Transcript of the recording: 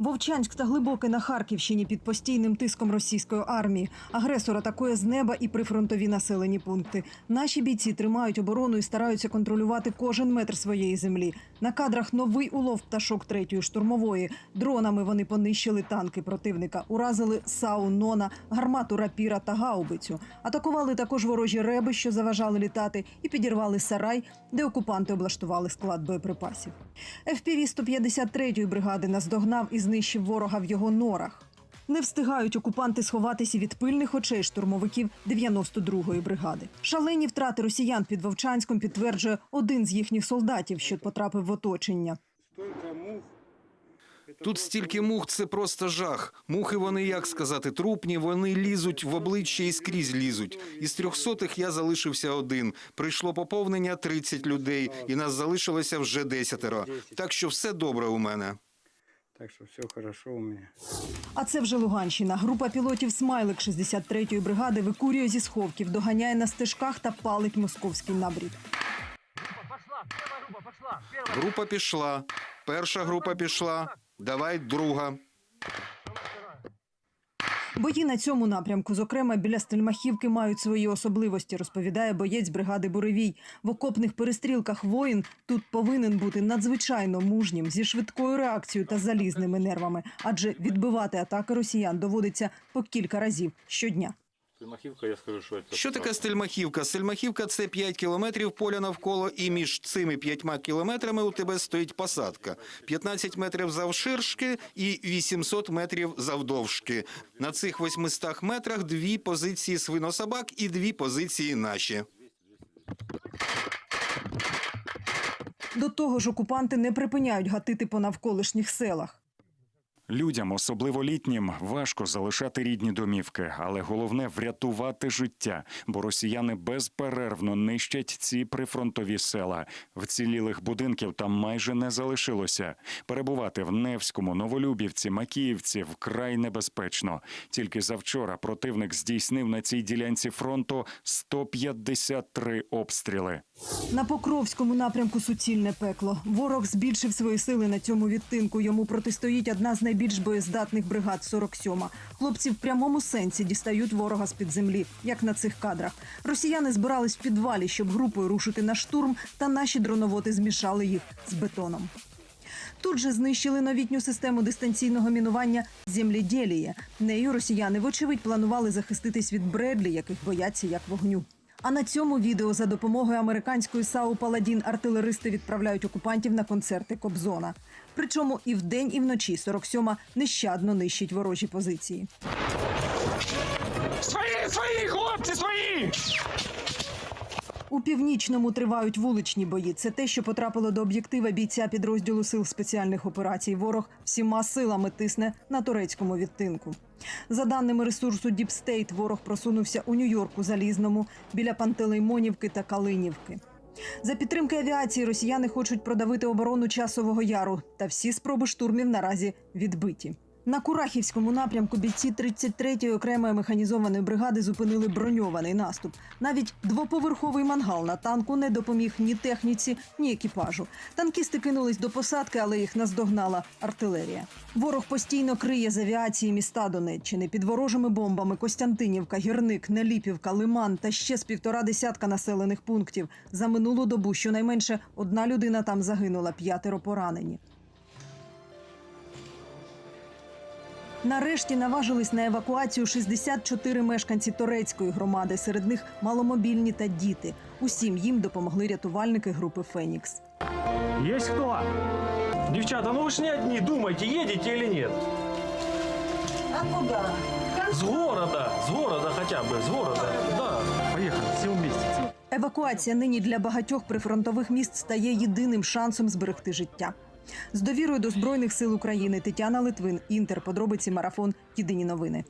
Вовчанськ та Глибоке на Харківщині під постійним тиском російської армії. Агресор атакує з неба і прифронтові населені пункти. Наші бійці тримають оборону і стараються контролювати кожен метр своєї землі. На кадрах новий улов пташок третьої штурмової. Дронами вони понищили танки противника, уразили САУ «Нона», гармату рапіра та гаубицю. Атакували також ворожі реби, що заважали літати, і підірвали сарай, де окупанти облаштували склад боєприпасів. ФПВ 153-ї бригади наздогнав і знищив ворога в його норах. Не встигають окупанти сховатися від пильних очей штурмовиків 92-ї бригади. Шалені втрати росіян під Вовчанськом підтверджує один з їхніх солдатів, що потрапив в оточення. Тут стільки мух, це просто жах. Мухи вони, як сказати, трупні, вони лізуть в обличчя і скрізь лізуть. Із трьохсотих я залишився один. Прийшло поповнення 30 людей, і нас залишилося вже десятеро. Так що все добре у мене. Так що все хорошо у мене. А це вже Луганщина. Група пілотів Смайлик 63-ї бригади викурює зі сховків, доганяє на стежках та палить московський набрід. Група пішла. Перша група пішла. Давай друга. Бої на цьому напрямку, зокрема біля Стельмахівки, мають свої особливості, розповідає боєць бригади Буревій. В окопних перестрілках воїн тут повинен бути надзвичайно мужнім, зі швидкою реакцією та залізними нервами, адже відбивати атаки росіян доводиться по кілька разів щодня. Стельмахівка, я скажу, що це. Що таке стельмахівка? Стельмахівка – це 5 кілометрів поля навколо, і між цими 5 кілометрами у тебе стоїть посадка. 15 метрів завширшки і 800 метрів завдовжки. На цих 800 метрах дві позиції свинособак і дві позиції наші. До того ж, окупанти не припиняють гатити по навколишніх селах. Людям, особливо літнім, важко залишати рідні домівки, але головне врятувати життя, бо росіяни безперервно нищать ці прифронтові села. Вцілілих будинків там майже не залишилося. Перебувати в Невському, Новолюбівці, Макіївці вкрай небезпечно. Тільки завчора противник здійснив на цій ділянці фронту 153 обстріли. На Покровському напрямку суцільне пекло. Ворог збільшив свої сили на цьому відтинку. Йому протистоїть одна з найбільш боєздатних бригад 47-ма. Хлопці в прямому сенсі дістають ворога з під землі, як на цих кадрах. Росіяни збирались в підвалі, щоб групою рушити на штурм, та наші дроновоти змішали їх з бетоном. Тут же знищили новітню систему дистанційного мінування землідєлія. Нею росіяни, вочевидь, планували захиститись від Бредлі, яких бояться як вогню. А на цьому відео за допомогою американської САУ Паладін артилеристи відправляють окупантів на концерти Кобзона. Причому і вдень, і вночі 47-ма нещадно нищить ворожі позиції. Свої, свої, хлопці, свої! У північному тривають вуличні бої. Це те, що потрапило до об'єктива бійця підрозділу сил спеціальних операцій. Ворог всіма силами тисне на турецькому відтинку. За даними ресурсу Діпстейт, ворог просунувся у Нью-Йорку залізному біля Пантелеймонівки та Калинівки. За підтримки авіації росіяни хочуть продавити оборону часового яру, та всі спроби штурмів наразі відбиті. На Курахівському напрямку бійці 33-ї окремої механізованої бригади зупинили броньований наступ. Навіть двоповерховий мангал на танку не допоміг ні техніці, ні екіпажу. Танкісти кинулись до посадки, але їх наздогнала артилерія. Ворог постійно криє з авіації міста Донеччини під ворожими бомбами Костянтинівка, Гірник, Неліпівка, Лиман та ще з півтора десятка населених пунктів. За минулу добу щонайменше одна людина там загинула, п'ятеро поранені. Нарешті наважились на евакуацію 64 мешканці Торецької громади. Серед них маломобільні та діти. Усім їм допомогли рятувальники групи Фенікс. Есть кто? Девчата, ну вы ж не одни, думайте, едете или нет. А куди? С города, с города хотя бы, с города. Да. Поехали, все вместе. Евакуація нині для багатьох прифронтових міст стає єдиним шансом зберегти життя. З довірою до збройних сил України Тетяна Литвин, Інтер, подробиці марафон. Єдині новини.